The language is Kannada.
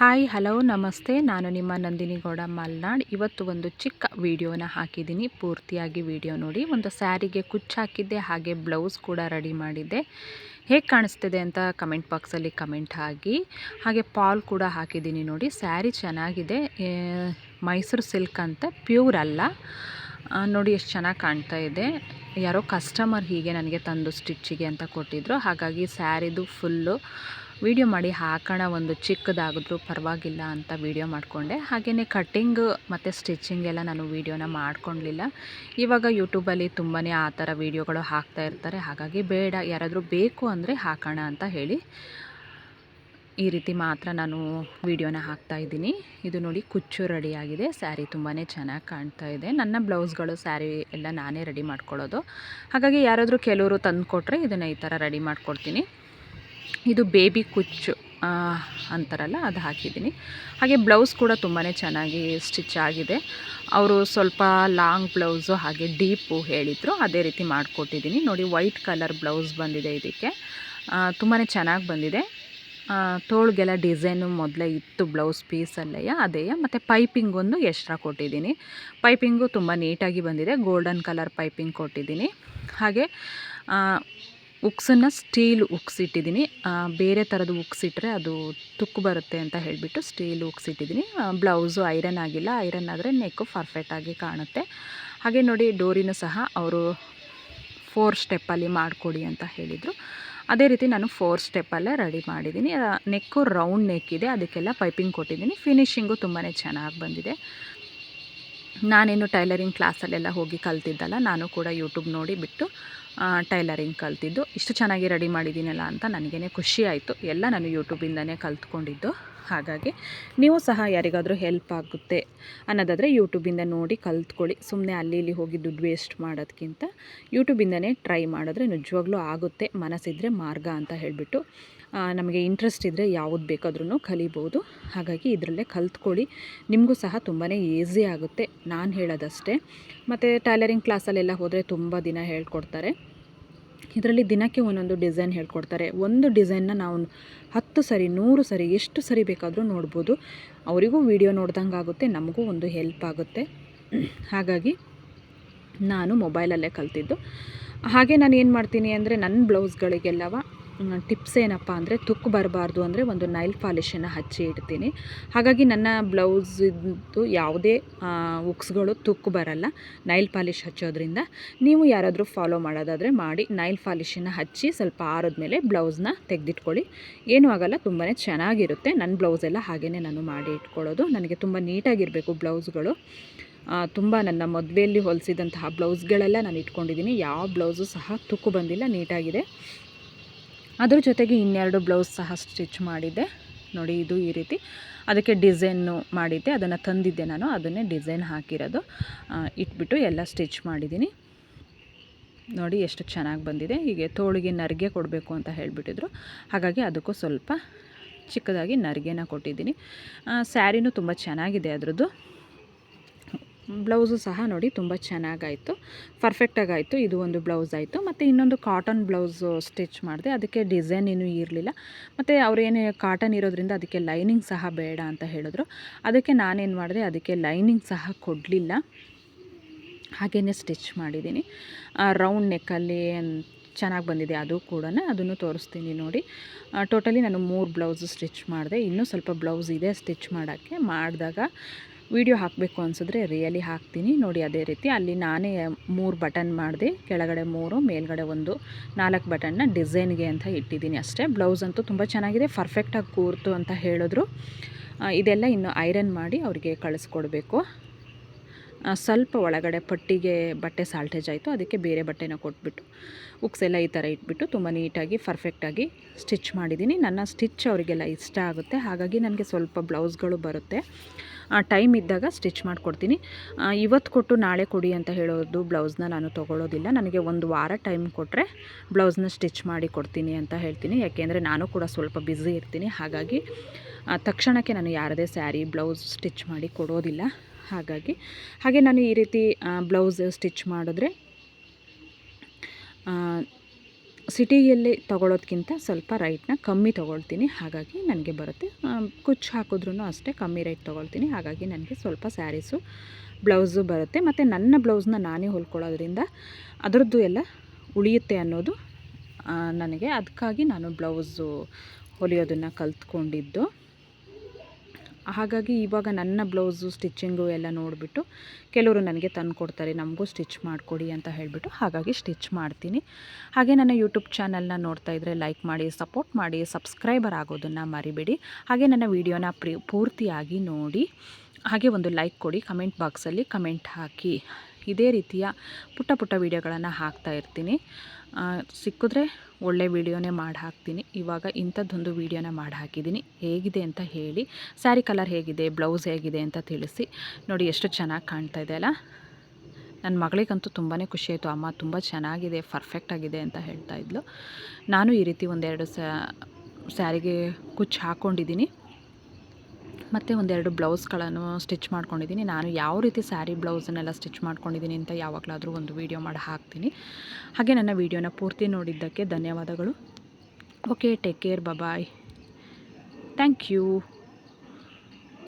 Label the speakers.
Speaker 1: ಹಾಯ್, ಹಲೋ, ನಮಸ್ತೆ. ನಾನು ನಿಮ್ಮ ನಂದಿನಿ ಗೌಡ ಮಲ್ನಾಡ್. ಇವತ್ತು ಒಂದು ಚಿಕ್ಕ ವಿಡಿಯೋನ ಹಾಕಿದ್ದೀನಿ. ಪೂರ್ತಿಯಾಗಿ ವಿಡಿಯೋ ನೋಡಿ. ಒಂದು ಸ್ಯಾರಿಗೆ ಕುಚ್ಚು ಹಾಕಿದ್ದೆ, ಹಾಗೆ ಬ್ಲೌಸ್ ಕೂಡ ರೆಡಿ ಮಾಡಿದ್ದೆ. ಹೇಗೆ ಕಾಣಿಸ್ತಿದೆ ಅಂತ ಕಮೆಂಟ್ ಬಾಕ್ಸಲ್ಲಿ ಕಮೆಂಟ್ ಹಾಕಿ. ಹಾಗೆ ಪಾಲ್ ಕೂಡ ಹಾಕಿದ್ದೀನಿ ನೋಡಿ. ಸ್ಯಾರಿ ಚೆನ್ನಾಗಿದೆ. ಮೈಸೂರು ಸಿಲ್ಕ್ ಅಂತ, ಪ್ಯೂರ್ ಅಲ್ಲ. ನೋಡಿ ಎಷ್ಟು ಚೆನ್ನಾಗಿ ಕಾಣ್ತಾ ಇದೆ. ಯಾರೋ ಕಸ್ಟಮರ್ ಹೀಗೆ ನನಗೆ ತಂದು ಸ್ಟಿಚ್ಚಿಗೆ ಅಂತ ಕೊಟ್ಟಿದ್ರು. ಹಾಗಾಗಿ ಸ್ಯಾರಿದು ಫುಲ್ಲು ವಿಡಿಯೋ ಮಾಡಿ ಹಾಕೋಣ ಒಂದು ಚಿಕ್ಕದಾಗಿದ್ರೂ ಪರವಾಗಿಲ್ಲ ಅಂತ ವಿಡಿಯೋ ಮಾಡಿಕೊಂಡೆ. ಹಾಗೆಯೇ ಕಟ್ಟಿಂಗ್ ಮತ್ತು ಸ್ಟಿಚಿಂಗ್ ಎಲ್ಲ ನಾನು ವೀಡಿಯೋನ ಮಾಡ್ಕೊಳ್ಲಿಲ್ಲ ಇವಾಗ ಯೂಟ್ಯೂಬಲ್ಲಿ ತುಂಬಾ ಆ ಥರ ವೀಡಿಯೋಗಳು ಹಾಕ್ತಾ ಇರ್ತಾರೆ. ಹಾಗಾಗಿ ಬೇಡ, ಯಾರಾದರೂ ಬೇಕು ಅಂದರೆ ಹಾಕೋಣ ಅಂತ ಹೇಳಿ ಈ ರೀತಿ ಮಾತ್ರ ನಾನು ವೀಡಿಯೋನ ಹಾಕ್ತಾ ಇದ್ದೀನಿ. ಇದು ನೋಡಿ ಕುಚ್ಚು ರೆಡಿಯಾಗಿದೆ. ಸ್ಯಾರಿ ತುಂಬಾ ಚೆನ್ನಾಗಿ ಕಾಣ್ತಾ ಇದೆ. ನನ್ನ ಬ್ಲೌಸ್ಗಳು, ಸ್ಯಾರಿ ಎಲ್ಲ ನಾನೇ ರೆಡಿ ಮಾಡ್ಕೊಳ್ಳೋದು. ಹಾಗಾಗಿ ಯಾರಾದರೂ ಕೆಲವರು ತಂದು ಕೊಟ್ಟರೆ ಇದನ್ನು ಈ ಥರ ರೆಡಿ ಮಾಡ್ಕೊಡ್ತೀನಿ. ಇದು ಬೇಬಿ ಕುಚ್ಚು ಅಂತಾರಲ್ಲ, ಅದು ಹಾಕಿದ್ದೀನಿ. ಹಾಗೆ ಬ್ಲೌಸ್ ಕೂಡ ತುಂಬಾ ಚೆನ್ನಾಗಿ ಸ್ಟಿಚ್ ಆಗಿದೆ. ಅವರು ಸ್ವಲ್ಪ ಲಾಂಗ್ ಬ್ಲೌಸು ಹಾಗೆ ಡೀಪು ಹೇಳಿದರು, ಅದೇ ರೀತಿ ಮಾಡಿಕೊಟ್ಟಿದ್ದೀನಿ. ನೋಡಿ, ವೈಟ್ ಕಲರ್ ಬ್ಲೌಸ್ ಬಂದಿದೆ ಇದಕ್ಕೆ. ತುಂಬಾ ಚೆನ್ನಾಗಿ ಬಂದಿದೆ. ತೋಳ್ಗೆಲ್ಲ ಡಿಸೈನು ಮೊದಲೇ ಇತ್ತು ಬ್ಲೌಸ್ ಪೀಸಲ್ಲೆಯ ಅದೇ. ಮತ್ತು ಪೈಪಿಂಗೊಂದು ಎಕ್ಸ್ಟ್ರಾ ಕೊಟ್ಟಿದ್ದೀನಿ. ಪೈಪಿಂಗು ತುಂಬ ನೀಟಾಗಿ ಬಂದಿದೆ. ಗೋಲ್ಡನ್ ಕಲರ್ ಪೈಪಿಂಗ್ ಕೊಟ್ಟಿದ್ದೀನಿ. ಹಾಗೆ ಉಕ್ಸನ್ನು ಸ್ಟೀಲ್ ಉಕ್ಸಿಟ್ಟಿದ್ದೀನಿ. ಬೇರೆ ಥರದ ಉಕ್ಸ್ ಇಟ್ಟರೆ ಅದು ತುಕ್ಕು ಬರುತ್ತೆ ಅಂತ ಹೇಳಿಬಿಟ್ಟು ಸ್ಟೀಲ್ ಉಕ್ಸಿಟ್ಟಿದ್ದೀನಿ. ಬ್ಲೌಸು ಐರನ್ ಆಗಿಲ್ಲ. ಐರನ್ ಆದರೆ ನೆಕ್ಕು ಪರ್ಫೆಕ್ಟಾಗಿ ಕಾಣುತ್ತೆ. ಹಾಗೆ ನೋಡಿ ಡೋರಿನೂ ಸಹ ಅವರು ಫೋರ್ ಸ್ಟೆಪ್ಪಲ್ಲಿ ಮಾಡಿಕೊಡಿ ಅಂತ ಹೇಳಿದರು. ಅದೇ ರೀತಿ ನಾನು ಫೋರ್ ಸ್ಟೆಪ್ಪಲ್ಲೇ ರೆಡಿ ಮಾಡಿದ್ದೀನಿ. ನೆಕ್ಕು ರೌಂಡ್ ನೆಕ್ ಇದೆ. ಅದಕ್ಕೆಲ್ಲ ಪೈಪಿಂಗ್ ಕೊಟ್ಟಿದ್ದೀನಿ. ಫಿನಿಷಿಂಗು ತುಂಬಾ ಚೆನ್ನಾಗಿ ಬಂದಿದೆ. ನಾನೇನು ಟೈಲರಿಂಗ್ ಕ್ಲಾಸಲ್ಲೆಲ್ಲ ಹೋಗಿ ಕಲ್ತಿದ್ದಲ್ಲ, ನಾನು ಕೂಡ ಯೂಟ್ಯೂಬ್ ನೋಡಿ ಬಿಟ್ಟು ಟೈಲರಿಂಗ್ ಕಲ್ತಿದ್ದು. ಇಷ್ಟು ಚೆನ್ನಾಗಿ ರೆಡಿ ಮಾಡಿದ್ದೀನಲ್ಲ ಅಂತ ನನಗೇ ಖುಷಿ ಆಯಿತು. ಎಲ್ಲ ನಾನು ಯೂಟ್ಯೂಬಿಂದನೇ ಕಲ್ತ್ಕೊಂಡಿದ್ದು. ಹಾಗಾಗಿ ನೀವು ಸಹ ಯಾರಿಗಾದರೂ ಹೆಲ್ಪ್ ಆಗುತ್ತೆ ಅನ್ನೋದಾದರೆ ಯೂಟ್ಯೂಬಿಂದ ನೋಡಿ ಕಲ್ತ್ಕೊಳ್ಳಿ. ಸುಮ್ಮನೆ ಅಲ್ಲಿ ಇಲ್ಲಿ ಹೋಗಿ ದುಡ್ಡು ವೇಸ್ಟ್ ಮಾಡೋದಕ್ಕಿಂತ ಯೂಟ್ಯೂಬಿಂದನೇ ಟ್ರೈ ಮಾಡಿದ್ರೆ ನಿಜವಾಗ್ಲೂ ಆಗುತ್ತೆ. ಮನಸ್ಸಿದ್ರೆ ಮಾರ್ಗ ಅಂತ ಹೇಳಿಬಿಟ್ಟು ನಮಗೆ ಇಂಟ್ರೆಸ್ಟ್ ಇದ್ದರೆ ಯಾವುದು ಬೇಕಾದ್ರೂ ಕಲಿಬೋದು. ಹಾಗಾಗಿ ಇದರಲ್ಲೇ ಕಲ್ತ್ಕೊಳ್ಳಿ. ನಿಮಗೂ ಸಹ ತುಂಬಾ ಈಸಿ ಆಗುತ್ತೆ. ನಾನು ಹೇಳೋದಷ್ಟೇ. ಮತ್ತು ಟೈಲರಿಂಗ್ ಕ್ಲಾಸಲ್ಲೆಲ್ಲ ಹೋದರೆ ತುಂಬ ದಿನ ಹೇಳ್ಕೊಡ್ತಾರೆ. ಇದರಲ್ಲಿ ದಿನಕ್ಕೆ ಒಂದೊಂದು ಡಿಸೈನ್ ಹೇಳ್ಕೊಡ್ತಾರೆ. ಒಂದು ಡಿಸೈನ್ನ ನಾವು ಹತ್ತು ಸರಿ, ನೂರು ಸರಿ, ಎಷ್ಟು ಸರಿ ಬೇಕಾದರೂ ನೋಡ್ಬೋದು. ಅವರಿಗೂ ವಿಡಿಯೋ ನೋಡ್ದಂಗೆ ಆಗುತ್ತೆ, ನಮಗೂ ಒಂದು ಹೆಲ್ಪ್ ಆಗುತ್ತೆ. ಹಾಗಾಗಿ ನಾನು ಮೊಬೈಲಲ್ಲೇ ಕಲ್ತಿದ್ದು. ಹಾಗೆ ನಾನು ಏನು ಮಾಡ್ತೀನಿ ಅಂದರೆ, ನನ್ನ ಬ್ಲೌಸ್ಗಳಿಗೆಲ್ಲವ ಟಿಪ್ಸ್ ಏನಪ್ಪ ಅಂದರೆ ತುಕ್ಕು ಬರಬಾರ್ದು ಅಂದರೆ ಒಂದು ನೈಲ್ ಪಾಲಿಶನ್ನು ಹಚ್ಚಿ ಇಡ್ತೀನಿ. ಹಾಗಾಗಿ ನನ್ನ ಬ್ಲೌಸಿದ್ದು ಯಾವುದೇ ಉಕ್ಸ್ಗಳು ತುಕ್ಕು ಬರಲ್ಲ. ನೈಲ್ ಪಾಲಿಶ್ ಹಚ್ಚೋದ್ರಿಂದ ನೀವು ಯಾರಾದರೂ ಫಾಲೋ ಮಾಡೋದಾದರೆ ಮಾಡಿ ನೈಲ್ ಪಾಲಿಶನ್ನು ಹಚ್ಚಿ ಸ್ವಲ್ಪ ಆರಿದ್ಮೇಲೆ ಬ್ಲೌಸ್ನ ತೆಗೆದಿಟ್ಕೊಳ್ಳಿ. ಏನೂ ಆಗಲ್ಲ ತುಂಬಾ ಚೆನ್ನಾಗಿರುತ್ತೆ. ನನ್ನ ಬ್ಲೌಸೆಲ್ಲ ಹಾಗೇ ನಾನು ಮಾಡಿ ಇಟ್ಕೊಳ್ಳೋದು. ನನಗೆ ತುಂಬ ನೀಟಾಗಿರಬೇಕು ಬ್ಲೌಸ್ಗಳು ತುಂಬ ನನ್ನ ಮದುವೆಯಲ್ಲಿ ಹೊಲಿಸಿದಂತಹ ಬ್ಲೌಸ್ಗಳೆಲ್ಲ ನಾನು ಇಟ್ಕೊಂಡಿದ್ದೀನಿ. ಯಾವ ಬ್ಲೌಸು ಸಹ ತುಕ್ಕು ಬಂದಿಲ್ಲ, ನೀಟಾಗಿದೆ. ಅದ್ರ ಜೊತೆಗೆ ಇನ್ನೆರಡು ಬ್ಲೌಸ್ ಸಹ ಸ್ಟಿಚ್ ಮಾಡಿದ್ದೆ. ನೋಡಿ, ಇದು ಈ ರೀತಿ. ಅದಕ್ಕೆ ಡಿಸೈನು ಮಾಡಿದ್ದೆ. ಅದನ್ನು ತಂದಿದ್ದೆ ನಾನು. ಅದನ್ನೇ ಡಿಸೈನ್ ಹಾಕಿರೋದು. ಇಟ್ಬಿಟ್ಟು ಎಲ್ಲ ಸ್ಟಿಚ್ ಮಾಡಿದ್ದೀನಿ. ನೋಡಿ, ಎಷ್ಟು ಚೆನ್ನಾಗಿ ಬಂದಿದೆ. ಹೀಗೆ ತೋಳಿಗೆ ನರಿಗೆ ಕೊಡಬೇಕು ಅಂತ ಹೇಳಿಬಿಟ್ಟಿದ್ರು. ಹಾಗಾಗಿ ಅದಕ್ಕೂ ಸ್ವಲ್ಪ ಚಿಕ್ಕದಾಗಿ ನರಿಗೆನ ಕೊಟ್ಟಿದ್ದೀನಿ. ಸ್ಯಾರಿನೂ ತುಂಬ ಚೆನ್ನಾಗಿದೆ ಅದರದ್ದು. ಬ್ಲೌಸು ಸಹ ನೋಡಿ ತುಂಬ ಚೆನ್ನಾಗಾಯಿತು. ಪರ್ಫೆಕ್ಟಾಗಾಯಿತು ಇದು ಒಂದು ಬ್ಲೌಸ್ ಆಯಿತು. ಮತ್ತು ಇನ್ನೊಂದು ಕಾಟನ್ ಬ್ಲೌಸು ಸ್ಟಿಚ್ ಮಾಡಿದೆ. ಅದಕ್ಕೆ ಡಿಸೈನ್ ಏನೂ ಇರಲಿಲ್ಲ. ಮತ್ತು ಅವರೇನು ಕಾಟನ್ ಇರೋದ್ರಿಂದ ಅದಕ್ಕೆ ಲೈನಿಂಗ್ ಸಹ ಬೇಡ ಅಂತ ಹೇಳಿದ್ರು. ಅದಕ್ಕೆ ನಾನೇನು ಮಾಡಿದೆ, ಅದಕ್ಕೆ ಲೈನಿಂಗ್ ಸಹ ಕೊಡಲಿಲ್ಲ. ಹಾಗೇ ಸ್ಟಿಚ್ ಮಾಡಿದ್ದೀನಿ. ರೌಂಡ್ ನೆಕ್ಕಲ್ಲಿ ಚೆನ್ನಾಗಿ ಬಂದಿದೆ. ಅದು ಕೂಡ ಅದನ್ನು ತೋರಿಸ್ತೀನಿ ನೋಡಿ. ಟೋಟಲಿ ನಾನು ಮೂರು ಬ್ಲೌಸು ಸ್ಟಿಚ್ ಮಾಡಿದೆ. ಇನ್ನೂ ಸ್ವಲ್ಪ ಬ್ಲೌಸ್ ಇದೆ ಸ್ಟಿಚ್ ಮಾಡೋಕ್ಕೆ. ಮಾಡಿದಾಗ ವಿಡಿಯೋ ಹಾಕಬೇಕು ಅನಿಸಿದ್ರೆ ರಿಯಲಿ ಹಾಕ್ತೀನಿ. ನೋಡಿ, ಅದೇ ರೀತಿ ಅಲ್ಲಿ ನಾನೇ ಮೂರು ಬಟನ್ ಮಾಡಿದೆ. ಕೆಳಗಡೆ ಮೂರು, ಮೇಲ್ಗಡೆ ಒಂದು, ನಾಲ್ಕು ಬಟನ್ನ ಡಿಸೈನ್ಗೆ ಅಂತ ಇಟ್ಟಿದ್ದೀನಿ ಅಷ್ಟೇ. ಬ್ಲೌಸ್ ಅಂತೂ ತುಂಬ ಚೆನ್ನಾಗಿದೆ ಪರ್ಫೆಕ್ಟಾಗಿ ಕೂರ್ತು ಅಂತ ಹೇಳಿದ್ರು. ಇದೆಲ್ಲ ಇನ್ನು ಐರನ್ ಮಾಡಿ ಅವರಿಗೆ ಕಳಿಸ್ಕೊಡ್ಬೇಕು. ಸ್ವಲ್ಪ ಒಳಗಡೆ ಪಟ್ಟಿಗೆ ಬಟ್ಟೆ ಸಾಲ್ಟೇಜ್ ಆಯಿತು, ಅದಕ್ಕೆ ಬೇರೆ ಬಟ್ಟೆನ ಕೊಟ್ಬಿಟ್ಟು ಉಕ್ಸ್ ಎಲ್ಲ ಈ ಥರ ಇಟ್ಬಿಟ್ಟು ತುಂಬ ನೀಟಾಗಿ ಪರ್ಫೆಕ್ಟಾಗಿ ಸ್ಟಿಚ್ ಮಾಡಿದ್ದೀನಿ. ನನ್ನ ಸ್ಟಿಚ್ ಅವರಿಗೆಲ್ಲ ಇಷ್ಟ ಆಗುತ್ತೆ. ಹಾಗಾಗಿ ನನಗೆ ಸ್ವಲ್ಪ ಬ್ಲೌಸ್ಗಳು ಬರುತ್ತೆ. ಟೈಮ್ ಇದ್ದಾಗ ಸ್ಟಿಚ್ ಮಾಡಿಕೊಡ್ತೀನಿ. ಇವತ್ತು ಕೊಟ್ಟು ನಾಳೆ ಕೊಡಿ ಅಂತ ಹೇಳೋದು ಬ್ಲೌಸ್ನ ನಾನು ತೊಗೊಳ್ಳೋದಿಲ್ಲ. ನನಗೆ ಒಂದು ವಾರ ಟೈಮ್ ಕೊಟ್ಟರೆ ಬ್ಲೌಸ್ನ ಸ್ಟಿಚ್ ಮಾಡಿ ಕೊಡ್ತೀನಿ ಅಂತ ಹೇಳ್ತೀನಿ. ಯಾಕೆಂದರೆ ನಾನು ಕೂಡ ಸ್ವಲ್ಪ ಬ್ಯುಸಿ ಇರ್ತೀನಿ. ಹಾಗಾಗಿ ತಕ್ಷಣಕ್ಕೆ ನಾನು ಯಾರದೇ ಸ್ಯಾರಿ ಬ್ಲೌಸ್ ಸ್ಟಿಚ್ ಮಾಡಿ ಕೊಡೋದಿಲ್ಲ. ಹಾಗಾಗಿ. ಹಾಗೆ ನಾನು ಈ ರೀತಿ ಬ್ಲೌಸ್ ಸ್ಟಿಚ್ ಮಾಡಿದ್ರೆ ಸಿಟಿಯಲ್ಲಿ ತೊಗೊಳೋದ್ಕಿಂತ ಸ್ವಲ್ಪ ರೈಟ್ನ ಕಮ್ಮಿ ತೊಗೊಳ್ತೀನಿ. ಹಾಗಾಗಿ ನನಗೆ ಬರುತ್ತೆ. ಕುಚ್ಚು ಹಾಕಿದ್ರೂ ಅಷ್ಟೇ ಕಮ್ಮಿ ರೇಟ್ ತೊಗೊಳ್ತೀನಿ. ಹಾಗಾಗಿ ನನಗೆ ಸ್ವಲ್ಪ ಸ್ಯಾರೀಸು, ಬ್ಲೌಸು ಬರುತ್ತೆ. ಮತ್ತು ನನ್ನ ಬ್ಲೌಸ್ನ ನಾನೇ ಹೊಲ್ಕೊಳ್ಳೋದ್ರಿಂದ ಅದರದ್ದು ಎಲ್ಲ ಉಳಿಯುತ್ತೆ ಅನ್ನೋದು ನನಗೆ. ಅದಕ್ಕಾಗಿ ನಾನು ಬ್ಲೌಸು ಹೊಲಿಯೋದನ್ನು ಕಲ್ತ್ಕೊಂಡಿದ್ದು. ಹಾಗಾಗಿ ಇವಾಗ ನನ್ನ ಬ್ಲೌಸು, ಸ್ಟಿಚ್ಚಿಂಗು ಎಲ್ಲ ನೋಡಿಬಿಟ್ಟು ಕೆಲವರು ನನಗೆ ತಂದು ಕೊಡ್ತಾರೆ ನಮಗೂ ಸ್ಟಿಚ್ ಮಾಡಿಕೊಡಿ ಅಂತ ಹೇಳಿಬಿಟ್ಟು ಹಾಗಾಗಿ ಸ್ಟಿಚ್ ಮಾಡ್ತೀನಿ. ಹಾಗೆ ನನ್ನ ಯೂಟ್ಯೂಬ್ ಚಾನಲ್ನ ನೋಡ್ತಾ ಇದ್ದರೆ ಲೈಕ್ ಮಾಡಿ, ಸಪೋರ್ಟ್ ಮಾಡಿ, ಸಬ್ಸ್ಕ್ರೈಬರ್ ಆಗೋದನ್ನು ಮರಿಬೇಡಿ. ಹಾಗೆ ನನ್ನ ವೀಡಿಯೋನ ಪ್ರಿ, ಪೂರ್ತಿಯಾಗಿ ನೋಡಿ. ಹಾಗೆ ಒಂದು ಲೈಕ್ ಕೊಡಿ, ಕಮೆಂಟ್ ಬಾಕ್ಸಲ್ಲಿ ಕಮೆಂಟ್ ಹಾಕಿ. ಇದೇ ರೀತಿಯ ಪುಟ್ಟ ಪುಟ್ಟ ವೀಡಿಯೋಗಳನ್ನು ಹಾಕ್ತಾ ಇರ್ತೀನಿ. ಸಿಕ್ಕಿದ್ರೆ ಒಳ್ಳೆ ವೀಡಿಯೋನೇ ಮಾಡಿ ಹಾಕ್ತೀನಿ ಇವಾಗ ಇಂಥದ್ದೊಂದು ವೀಡಿಯೋನ ಮಾಡಿ ಹಾಕಿದ್ದೀನಿ ಹೇಗಿದೆ ಅಂತ ಹೇಳಿ, ಸ್ಯಾರಿ ಕಲರ್ ಹೇಗಿದೆ, ಬ್ಲೌಸ್ ಹೇಗಿದೆ ಅಂತ ತಿಳಿಸಿ. ನೋಡಿ ಎಷ್ಟು ಚೆನ್ನಾಗಿ ಕಾಣ್ತಾ ಇದೆ ಅಲ್ಲ? ನನ್ನ ಮಗಳಿಗಂತೂ ತುಂಬಾ ಖುಷಿಯಾಯಿತು ಅಮ್ಮ ತುಂಬ ಚೆನ್ನಾಗಿದೆ ಪರ್ಫೆಕ್ಟ್ ಆಗಿದೆ ಅಂತ ಹೇಳ್ತಾ ಇದ್ಲು. ನಾನು ಈ ರೀತಿ ಒಂದೆರಡು ಸ್ಯಾರಿಗೆ ಕುಚ್ಚು ಹಾಕ್ಕೊಂಡಿದ್ದೀನಿ ಮತ್ತು ಒಂದೆರಡು ಬ್ಲೌಸ್ಗಳನ್ನು ಸ್ಟಿಚ್ ಮಾಡ್ಕೊಂಡಿದ್ದೀನಿ. ನಾನು ಯಾವ ರೀತಿ ಸ್ಯಾರಿ ಬ್ಲೌಸನ್ನೆಲ್ಲ ಸ್ಟಿಚ್ ಮಾಡ್ಕೊಂಡಿದ್ದೀನಿ ಅಂತ ಯಾವಾಗಲಾದರೂ ಒಂದು ವೀಡಿಯೋ ಮಾಡಿ ಹಾಕ್ತೀನಿ. ಹಾಗೆ ನನ್ನ ವೀಡಿಯೋನ ಪೂರ್ತಿ ನೋಡಿದ್ದಕ್ಕೆ ಧನ್ಯವಾದಗಳು. Okay, take care bye. Thank you.